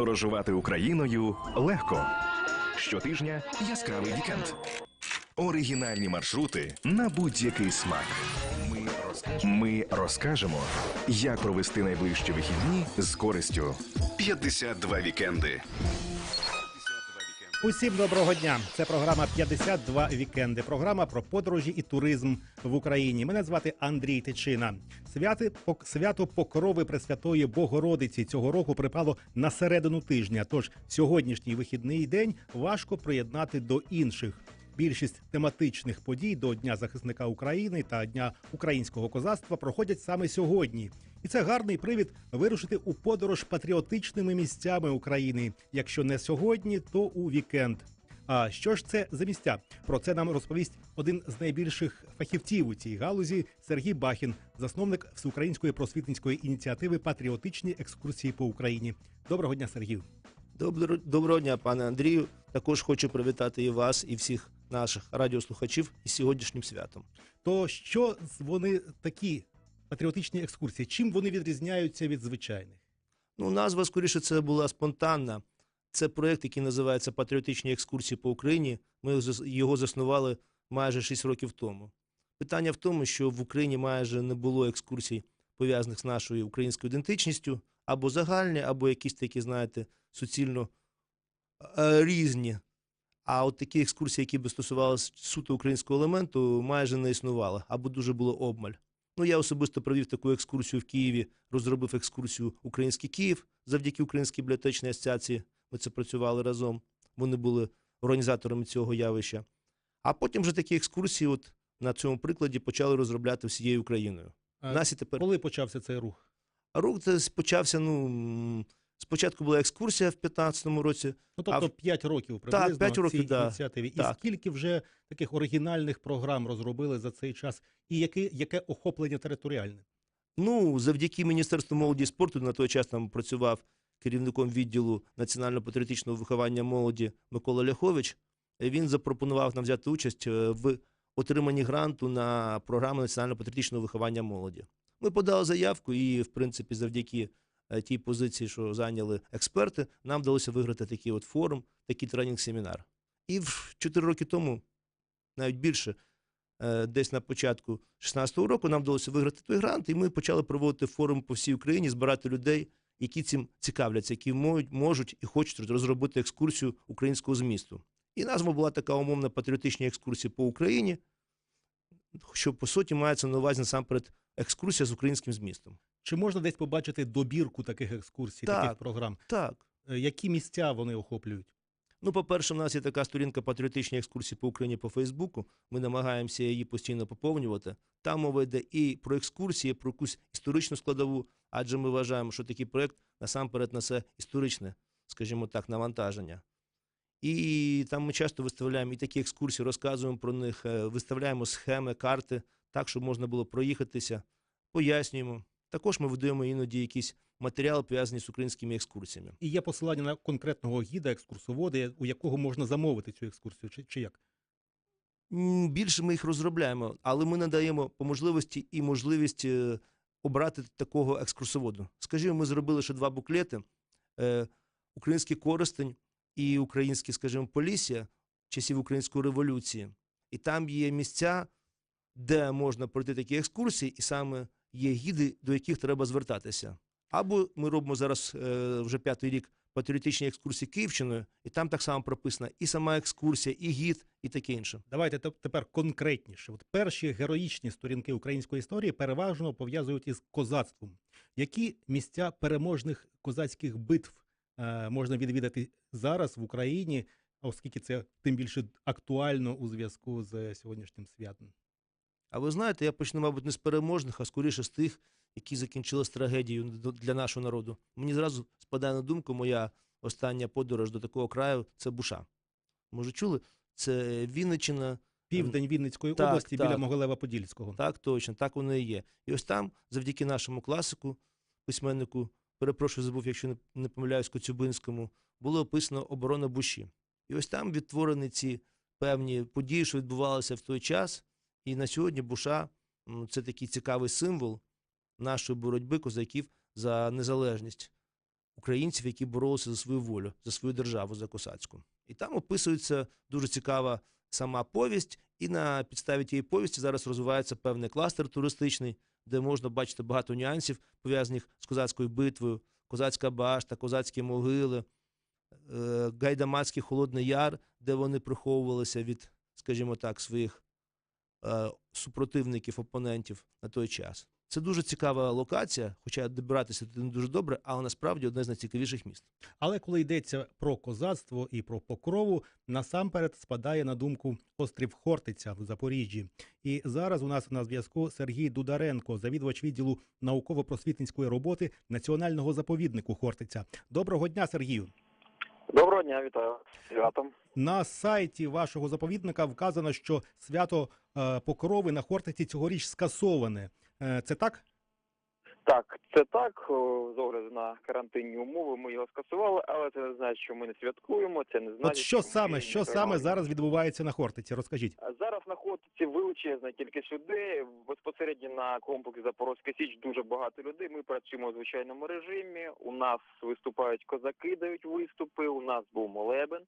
Подорожувати Україною легко. Щотижня яскравий вікенд. Оригінальні маршрути на будь-який смак. Ми розкажемо, як провести найближчі вихідні з користю. 52 вікенди. Усім доброго дня. Це програма «52 вікенди. Програма про подорожі і туризм в Україні. Мене звати Андрій Тичина. Святи свято Покрови Пресвятої Богородиці цього року припало на середину тижня. Тож сьогоднішній вихідний день важко приєднати до інших. Більшість тематичних подій до Дня захисника України та Дня українського козацтва проходять саме сьогодні. І це гарний привід вирушити у подорож патріотичними місцями України. Якщо не сьогодні, то у вікенд. А що ж це за місця? Про це нам розповість один з найбільших фахівців у цій галузі Сергій Бахін, засновник всеукраїнської просвітницької ініціативи Патріотичні екскурсії по Україні. Доброго дня, Сергію. Добро, доброго дня, пане Андрію. Також хочу привітати і вас, і всіх наших радіослухачів із сьогоднішнім святом. То що вони такі патріотичні екскурсії? Чим вони відрізняються від звичайних? Ну, назва скоріше це була спонтанна. Це проєкт, який називається Патріотичні екскурсії по Україні. Ми його заснували майже 6 років тому. Питання в тому, що в Україні майже не було екскурсій, пов'язаних з нашою українською ідентичністю, або загальні, або якісь такі, знаєте, суцільно е, різні. А от такі екскурсії, які би стосувалися суто українського елементу, майже не існувало, або дуже було обмаль. Ну, я особисто провів таку екскурсію в Києві, розробив екскурсію Український Київ завдяки Українській бібліотечній асоціації. Ми це працювали разом. Вони були організаторами цього явища. А потім вже такі екскурсії, от на цьому прикладі, почали розробляти всією Україною. А нас і тепер Коли почався цей рух? рух це почався. Ну спочатку була екскурсія в 15-му році. Ну тобто в- 5 років приблизно п'ять років, цій да. ініціативі. І Так. скільки вже таких оригінальних програм розробили за цей час, і яке, яке охоплення територіальне? Ну, завдяки Міністерству молоді і спорту на той час там працював керівником відділу національно-патріотичного виховання молоді Микола Ляхович. Він запропонував нам взяти участь е, в отриманні гранту на програму національно-патріотичного виховання молоді. Ми подали заявку, і, в принципі, завдяки тій позиції, що зайняли експерти, нам вдалося виграти такий от форум, такий тренінг-семінар. І в 4 роки тому, навіть більше, е, десь на початку 16-го року нам вдалося виграти той грант, і ми почали проводити форум по всій Україні, збирати людей, які цим цікавляться, які можуть, і хочуть розробити екскурсію українського змісту. І назва була така умовна патріотичні екскурсії по Україні, що по суті мається на увазі насамперед екскурсія з українським змістом. Чи можна десь побачити добірку таких екскурсій, Так. таких програм? Так. Е, Які місця вони охоплюють? Ну, по-перше, в нас є така сторінка патріотичні екскурсії по Україні по Фейсбуку. Ми намагаємося її постійно поповнювати. Там мова йде і про екскурсії, про якусь історичну складову, адже ми вважаємо, що такий проект насамперед несе історичне, скажімо так, навантаження. І там ми часто виставляємо і такі екскурсії, розказуємо про них, е, виставляємо схеми, карти, так, щоб можна було проїхатися, пояснюємо. Також ми видаємо іноді якісь матеріали, пов'язані з українськими екскурсіями. І є посилання на конкретного гіда, екскурсовода, у якого можна замовити цю екскурсію, чи, чи як? Більше ми їх розробляємо, але ми надаємо по можливості і можливість е, обрати такого екскурсоводу. Скажімо, ми зробили ще два буклети: е, український користень і українське, скажімо, Полісся часів української революції. І там є місця, де можна пройти такі екскурсії, і саме є гіди, до яких треба звертатися. Або ми робимо зараз е, вже п'ятий рік патріотичні екскурсії Київщиною, і там так само прописана і сама екскурсія, і гід, і таке інше. Давайте теп- тепер конкретніше. От перші героїчні сторінки української історії переважно пов'язують із козацтвом. Які місця переможних козацьких битв е, можна відвідати зараз в Україні, оскільки це тим більше актуально у зв'язку з сьогоднішнім святом? А ви знаєте, я почну, мабуть, не з переможних, а скоріше з тих, які закінчились трагедією для нашого народу. Мені зразу спадає на думку моя остання подорож до такого краю це Буша. Може, чули? Це Вінниччина, Південь Вінницької так, області біля так. Могилева-Подільського. Так, точно, так воно і є. І ось там, завдяки нашому класику, письменнику, перепрошую, забув, якщо не, не помиляюсь, Коцюбинському, було описано оборона Буші. І ось там відтворені ці певні події, що відбувалися в той час. І на сьогодні Буша це такий цікавий символ нашої боротьби козаків за незалежність українців, які боролися за свою волю, за свою державу, за косацьку. І там описується дуже цікава сама повість, і на підставі тієї повісті зараз розвивається певний кластер туристичний, де можна бачити багато нюансів, пов'язаних з козацькою битвою, козацька башта, козацькі могили, е, Гайдамацький Холодний Яр, де вони приховувалися від, скажімо так, своїх супротивників, опонентів на той час. Це дуже цікава локація, хоча добиратися туди не дуже добре, але насправді одне з найцікавіших міст. Але коли йдеться про козацтво і про покрову, насамперед спадає на думку острів Хортиця в Запоріжжі. І зараз у нас на зв'язку Сергій Дударенко, завідувач відділу науково-просвітницької роботи Національного заповіднику Хортиця. Доброго дня, Сергію. Доброго дня, вітаю святом. На сайті вашого заповідника вказано, що свято е, Покрови на Хортиці цьогоріч скасоване. Е, це так? Так, це так. З огляду на карантинні умови ми його скасували, але це не значить, що ми не святкуємо. Це не значить, От що ми саме, що саме зараз відбувається на Хортиці? Розкажіть. Зараз знаходиться величезна кількість людей. Безпосередньо на комплексі Запорозька Січ дуже багато людей. Ми працюємо у звичайному режимі. У нас виступають козаки, дають виступи. У нас був молебен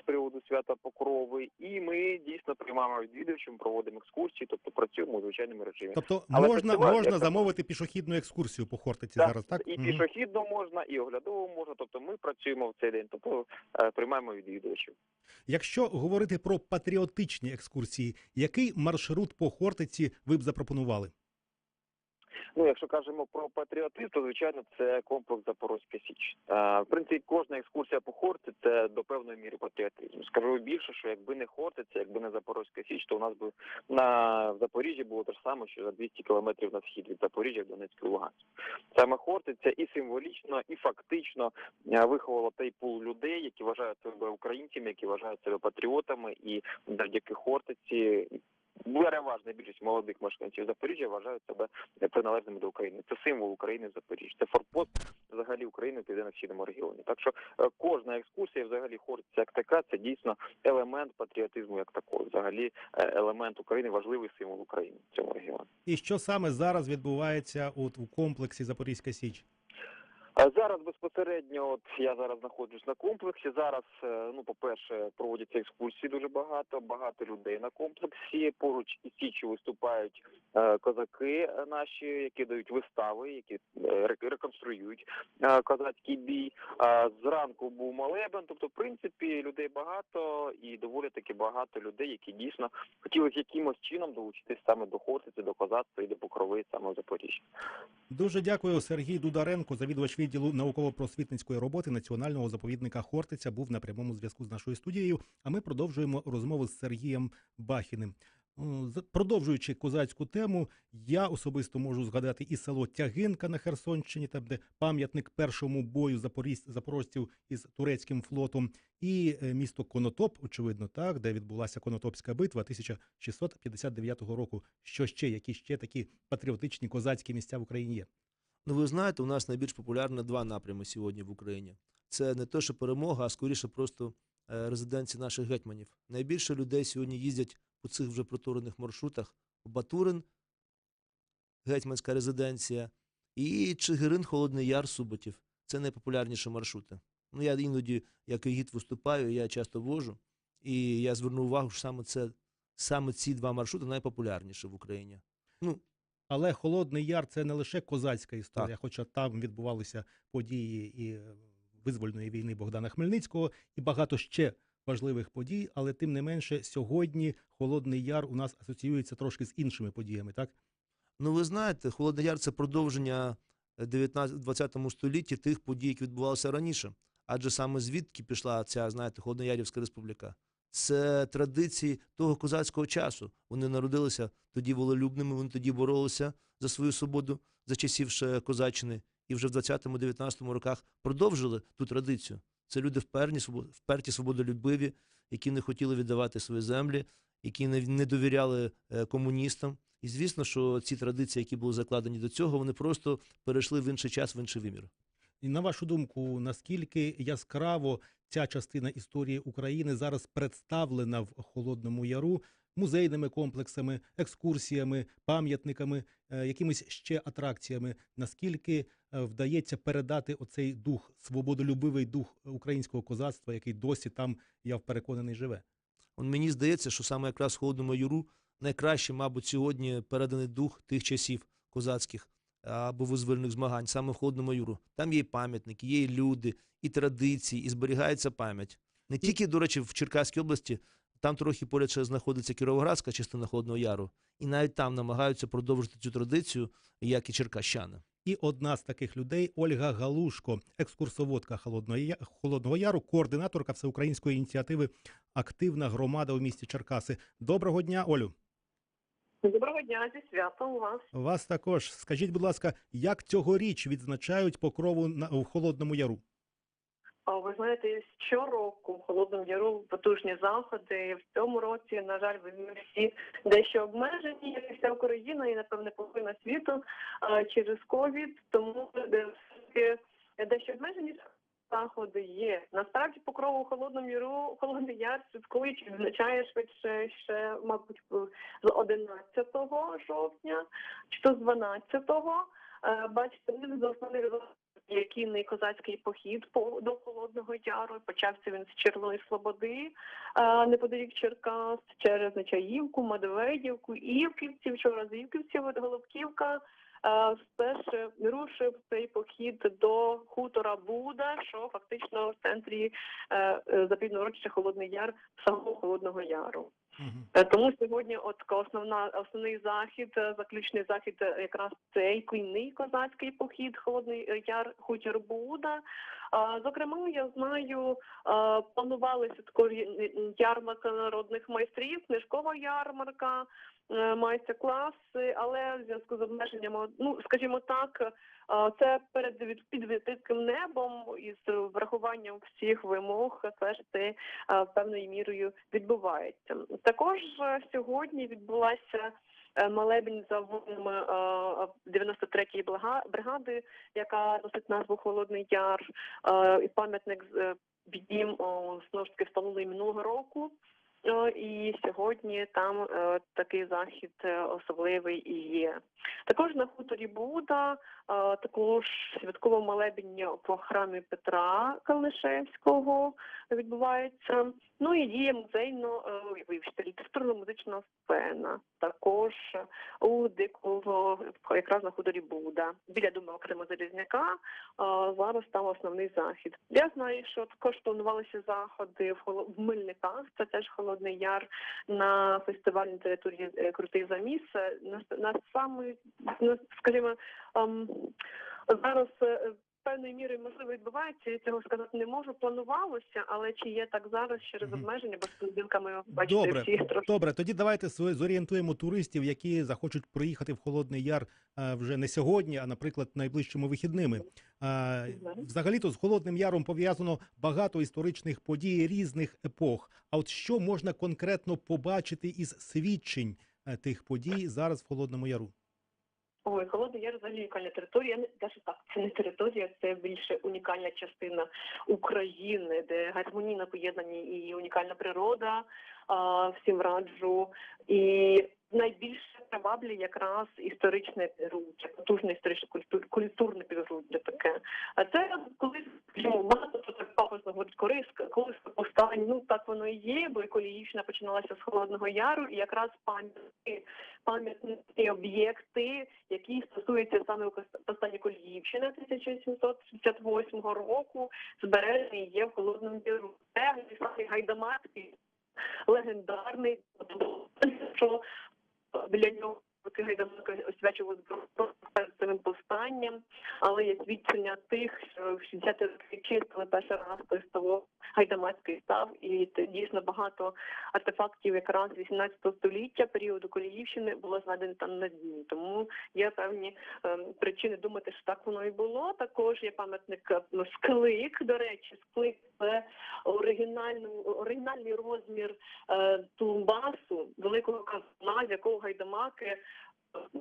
з приводу свята Покрови, і ми дійсно приймаємо відвідувачів, проводимо екскурсії, тобто працюємо у звичайному режимі. Тобто Але можна, можна замовити пішохідну екскурсію по Хортиці Так, зараз, так? І пішохідно можна, і оглядово можна. Тобто ми працюємо в цей день, тобто е, приймаємо відвідувачів. Якщо говорити про патріотичні екскурсії, який маршрут по Хортиці ви б запропонували? Ну, якщо кажемо про патріотизм, то звичайно це комплекс Запорозька Січ. В принципі, кожна екскурсія по Хорті це до певної міри патріотизм. Скажу більше, що якби не Хортиця, якби не Запорозька Січ, то у нас би на в Запоріжжі було те ж саме, що за 200 кілометрів на схід від Запоріжжя в Донецьку Луганську. Саме Хортиця і символічно, і фактично виховала той пул людей, які вважають себе українцями, які вважають себе патріотами, і завдяки Хортиці переважна більшість молодих мешканців Запоріжжя вважають себе приналежними до України. Це символ України Запоріжжя. Це форпост взагалі України в південно-східному регіоні. Так що е, кожна екскурсія, взагалі Хортиця як така, це дійсно елемент патріотизму як такого. Взагалі е, елемент України, важливий символ України в цьому регіоні. І що саме зараз відбувається от у комплексі Запорізька Січ? Зараз безпосередньо, от я зараз знаходжусь на комплексі. Зараз, е, ну, по-перше, проводяться екскурсії дуже багато, багато людей на комплексі. Поруч із Січі виступають е, козаки наші, які дають вистави, які е, реконструюють козацький бій. Зранку був молебен. Тобто, в принципі, людей багато і доволі таки багато людей, які дійсно хотіли якимось чином долучитись саме до Хортиці, до козацтва і до покрови саме в Запоріжжі. Дуже дякую, Сергій Дударенко, завідувач відділу науково-просвітницької роботи Національного заповідника Хортиця, був на прямому зв'язку з нашою студією. А ми продовжуємо розмову з Сергієм Бахіним. Продовжуючи козацьку тему, я особисто можу згадати і село Тягинка на Херсонщині, там де пам'ятник першому бою запорожців із турецьким флотом, і е, місто Конотоп, очевидно, так, де відбулася Конотопська битва 1659 року. Що ще, які ще такі патріотичні козацькі місця в Україні є? Ну, ви знаєте, у нас найбільш популярні два напрями сьогодні в Україні. Це не те, що перемога, а скоріше просто е, резиденції наших гетьманів. Найбільше людей сьогодні їздять по цих вже протурених маршрутах в Батурин, гетьманська резиденція, і Чигирин, Холодний Яр, Суботів. Це найпопулярніші маршрути. Ну, я іноді, як і гід виступаю, я часто вожу, і я звернув увагу, що саме це саме ці два маршрути найпопулярніші в Україні. Ну, Але Холодний Яр це не лише козацька історія, хоча там відбувалися події і е, визвольної війни Богдана Хмельницького, і багато ще важливих подій. Але тим не менше, сьогодні Холодний Яр у нас асоціюється трошки з іншими подіями, так? Ну, ви знаєте, Холодний Яр це продовження 19-20 столітті тих подій, які відбувалися раніше. Адже саме звідки пішла ця, знаєте, Холодноярівська республіка. Це традиції того козацького часу. Вони народилися тоді волелюбними, вони тоді боролися за свою свободу за часів ще козаччини. І вже в 20-19 роках продовжили ту традицію. Це люди вперні, вперті свободолюбиві, які не хотіли віддавати свої землі, які не, не довіряли е, комуністам. І звісно, що ці традиції, які були закладені до цього, вони просто перейшли в інший час, в інший вимір. І на вашу думку, наскільки яскраво ця частина історії України зараз представлена в Холодному Яру? музейними комплексами, екскурсіями, пам'ятниками, е, якимись ще атракціями. Наскільки е, вдається передати оцей дух, свободолюбивий дух українського козацтва, який досі там, я переконаний, живе? Мені здається, що саме якраз в Холодному Яру найкраще, мабуть, сьогодні переданий дух тих часів козацьких або визвольних змагань, саме в Холодному Яру. Там є і пам'ятники, є і люди, і традиції, і зберігається пам'ять. Не тільки, до речі, в Черкаській області, там трохи поряд ще знаходиться Кіровоградська частина Холодного Яру, і навіть там намагаються продовжити цю традицію, як і черкащани. І одна з таких людей Ольга Галушко, екскурсоводка Холодного Яру, координаторка всеукраїнської ініціативи Активна громада у місті Черкаси. Доброго дня, Олю. Доброго дня, зі святом у вас. Вас також. Скажіть, будь ласка, як цьогоріч відзначають покрову на у Холодному Яру? А ви знаєте, щороку в Холодному Яру потужні заходи. В цьому році, на жаль, ви ми всі дещо обмежені, як і вся Україна, і напевне половина світу а, через ковід. Тому е, все-таки дещо обмежені заходи є. Насправді покрову Холодному Яру, Холодний Яр святкують, відзначає швидше ще, мабуть, з 11 жовтня чи то з 12-го. Е, Бачите, з основних є кінний козацький похід по до Холодного Яру. Почався він з Червоної Слободи, е, неподалік Черкас, через Нечаївку, Медведівку, Івківці, вчора з Івківців, от Вперше рушив цей похід до хутора Буда, що фактично в центрі е, е, Холодний Яр, самого Холодного Яру. Е, Тому сьогодні от основна основний захід, заключний захід, якраз цей кінний козацький похід, холодний яр хутір Буда. Зокрема, я знаю, планувалися також ярмарка народних майстрів, книжкова ярмарка, майстер-класи, але в зв'язку з обмеженнями, ну скажімо так, це перед під відкритим небом із врахуванням всіх вимог, все ж це певною мірою відбувається. Також е, сьогодні відбулася е, молебень за воїнами е, 93-ї бригади, яка носить назву Холодний Яр, е, і пам'ятник з- е, ж таки встановлений минулого року. Е, І сьогодні там е, такий захід е, особливий і є. Також на хуторі Буда, також святкове молебення по храмі Петра Калнишевського відбувається. Ну і діє музейно вибачте, літературно-музична сцена. Також у дикого якраз на хуторі Буда. Біля дому Окрема Залізняка зараз там основний захід. Я знаю, що також планувалися заходи в Мельниках. Це теж холодний яр на фестивальній території е, Крутий заміс. Е, На, на саме, скажімо, ем, зараз. Певною мірою можливо відбувається, я цього сказати не можу. Планувалося, але чи є так зараз через обмеження, бо з понеділками бачите Добре, всі трошки добре. Тоді давайте зо- зорієнтуємо туристів, які захочуть приїхати в Холодний Яр е, вже не сьогодні, а наприклад, найближчими вихідними. Е, Взагалі-то з Холодним Яром пов'язано багато історичних подій різних епох. А от що можна конкретно побачити із свідчень е, тих подій зараз в Холодному Яру? Ой, Холодний Яр взагалі унікальна територія. Даже так, це не територія, це більше унікальна частина України, де гармонійно поєднані і унікальна природа. А, всім раджу. І найбільше приваблює якраз історичне підґрунтя, потужне історичне культур, культурне підґрунтя таке. А це колись багато так пафосно говорить кориска, колись повстань, ну так воно і є, бо Коліївщина починалася з Холодного Яру, і якраз пам'ятки пам'ятні об'єкти, які стосуються саме повстання Коліївщини 1768 року, збережені є в Холодному Яру. Це Гайдамацький, легендарний, що біля нього Гайдамака освячували перед повстанням, але є свідчення тих, що в 60-ті роки чистили перший раз той ставок Гайдамацький став, і дійсно багато артефактів якраз 18 століття, періоду Коліївщини, було знайдено там на дні. Тому є певні ем, причини думати, що так воно і було. Також є пам'ятник е, ну, склик, до речі, склик це оригінальний, оригінальний розмір е, тумбасу великого казана, з якого гайдамаки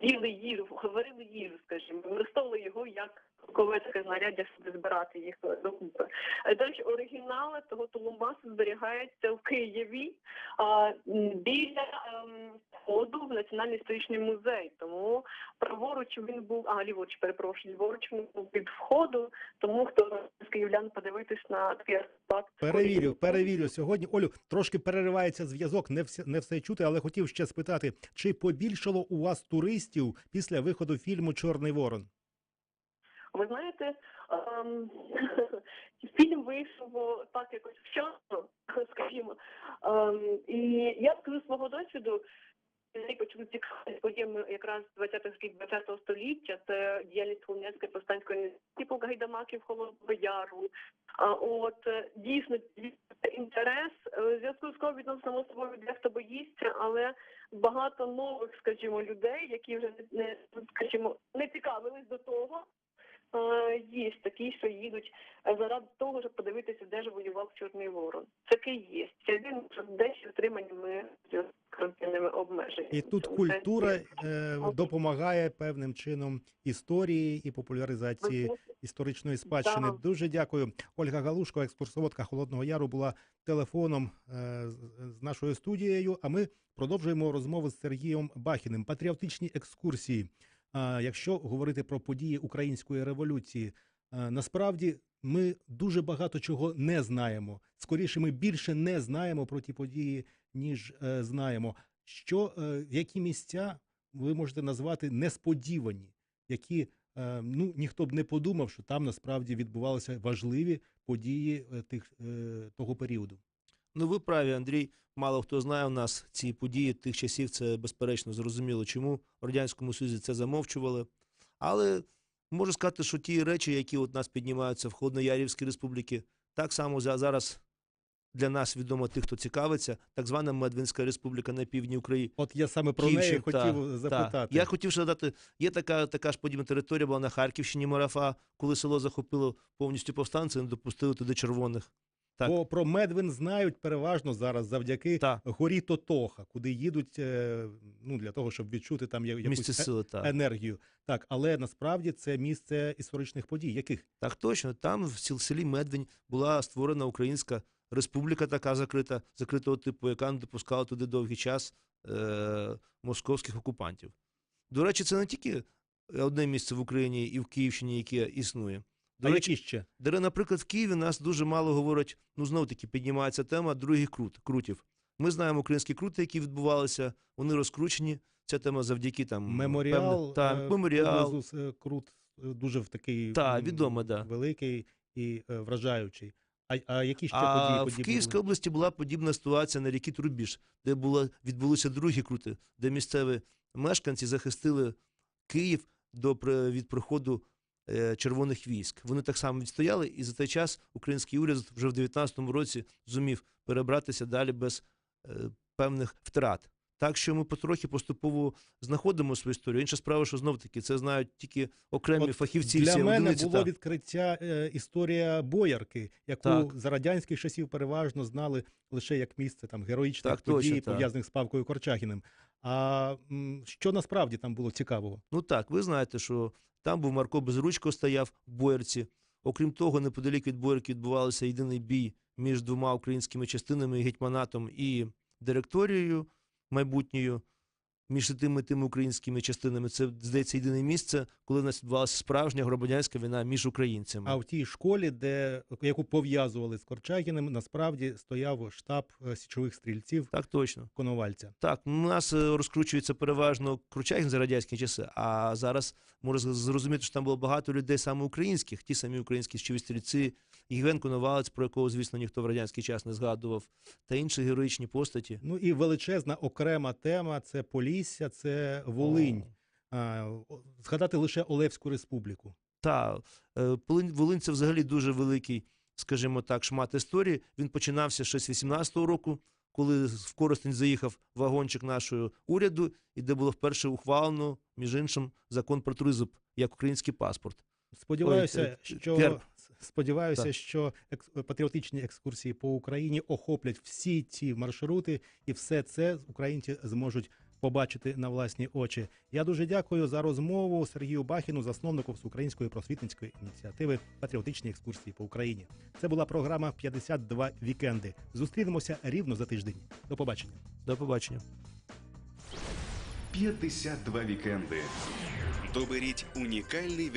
їли їжу, говорили їжу, скажімо, використовували його як кове таке знаряддя, щоб збирати їх докупи. Е, До речі, оригінали того Толумбасу зберігаються в Києві а, біля ем, входу в Національний історичний музей. Тому праворуч він був, а ліворуч, перепрошую, ліворуч він був від входу. Тому хто з київлян подивитись на такий артефакт. Перевірю, перевірю сьогодні. Олю, трошки переривається зв'язок, не все, не все чути, але хотів ще спитати, чи побільшало у вас туристів після виходу фільму Чорний Ворон? Ви знаєте, ем, фільм вийшов так якось вчасно, скажімо. Ем, і я скажу свого досвіду. Вони почали цікавитися подіями якраз 20-х років 20-го століття. Це діяльність Хмельницької повстанської типу Гайдамаків Холодного Яру. А от е, дійсно інтерес Е, зв'язку з ковідом само собою дехто боїться, але багато нових, скажімо, людей, які вже не скажімо, не цікавились до того. Е, Є такі, що їдуть заради того, щоб подивитися, де ж воював Чорний Ворон. Таке є. Це він що дещо отримані ми з карантинними обмеженнями. І тут культура е, допомагає певним чином історії і популяризації історичної спадщини. Да. Дуже дякую. Ольга Галушко, екскурсоводка Холодного Яру, була телефоном е, з нашою студією. А ми продовжуємо розмову з Сергієм Бахіним. Патріотичні екскурсії. Якщо говорити про події української революції, насправді ми дуже багато чого не знаємо. Скоріше, ми більше не знаємо про ті події, ніж е, знаємо. Що е, які місця ви можете назвати несподівані, які е, ну ніхто б не подумав, що там насправді відбувалися важливі події тих того періоду. Ну, ви праві, Андрій. Мало хто знає у нас ці події тих часів. Це безперечно зрозуміло, чому в радянському Союзі це замовчували. Але можу сказати, що ті речі, які от нас піднімаються в Холодноярівській республіці, так само зараз для нас відомо тих, хто цікавиться, так звана Медвинська республіка на півдні України. От я саме про неї хотів та, запитати. та. Я хотів ще додати, є така, така ж подібна територія була на Харківщині Марафа, коли село захопило повністю повстанці, не допустили туди червоних. Так. Бо про Медвин знають переважно зараз завдяки Так, горі Тотоха, куди їдуть е, ну для того, щоб відчути там якусь е- сили, так. енергію. Так, але насправді це місце історичних подій. Яких Так точно, там в селі Медвень була створена українська республіка, така закрита, закритого типу, яка не допускала туди довгий час е- московських окупантів. До речі, це не тільки одне місце в Україні і в Київщині, яке існує. До а речі, які ще? Де, наприклад, в Києві нас дуже мало говорять, ну знов таки піднімається тема других крут, крутів. Ми знаємо українські крути, які відбувалися, вони розкручені. Ця тема завдяки там Меморіал, певне- та, е, меморіал. е, Крут е, дуже в такий Та, відомо, да. великий і е, вражаючий. А, а які ще А події в подібні Київській були? області була подібна ситуація на ріки Трубіж, де була, відбулися другі крути, де місцеві мешканці захистили Київ до, від приходу е, червоних військ. Вони так само відстояли, і за той час український уряд вже в 19-му році зумів перебратися далі без е, певних втрат. Так що ми потрохи поступово знаходимо свою історію. Інша справа, що знов таки це знають тільки окремі От фахівці. Для мене одиниці, було так. відкриття е, історія боярки, яку Так. за радянських часів переважно знали лише як місце там героїчних Так, подій, пов'язаних з Павкою Корчагіним. А що насправді там було цікавого? Ну так, ви знаєте, що там був Марко Безручко стояв в Боярці. Окрім того, неподалік від Боярки відбувався єдиний бій між двома українськими частинами гетьманатом і директорією майбутньою. Між тими тими українськими частинами це здається єдине місце, коли в нас відбувалася справжня громадянська війна між українцями. А в тій школі, де яку пов'язували з Корчагіним, насправді стояв штаб е, січових стрільців Так точно. Коновальця. Так, у нас е, розкручується переважно Кручагін за радянські часи, а зараз можна зрозуміти, що там було багато людей саме українських, ті самі українські щові стрільці, Євген Коновалець, про якого, звісно, ніхто в радянський час не згадував, та інші героїчні постаті. Ну і величезна окрема тема це Полісся, це Волинь. А, згадати лише Олевську республіку. Та е, Волинь це взагалі дуже великий, скажімо так, шмат історії. Він починався ще з 18-го року, коли в Коростень заїхав вагончик нашого уряду, і де було вперше ухвалено, між іншим, закон про туризм як український паспорт. Сподіваюся, Ой, е, що герб. Сподіваюся, Так. що екс... патріотичні екскурсії по Україні охоплять всі ці маршрути, і все це українці зможуть побачити на власні очі. Я дуже дякую за розмову Сергію Бахіну, засновнику всеукраїнської просвітницької ініціативи Патріотичні екскурсії по Україні. Це була програма «52 вікенди. Зустрінемося рівно за тиждень. До побачення. До побачення. 52 вікенди. Доберіть унікальний вікенд.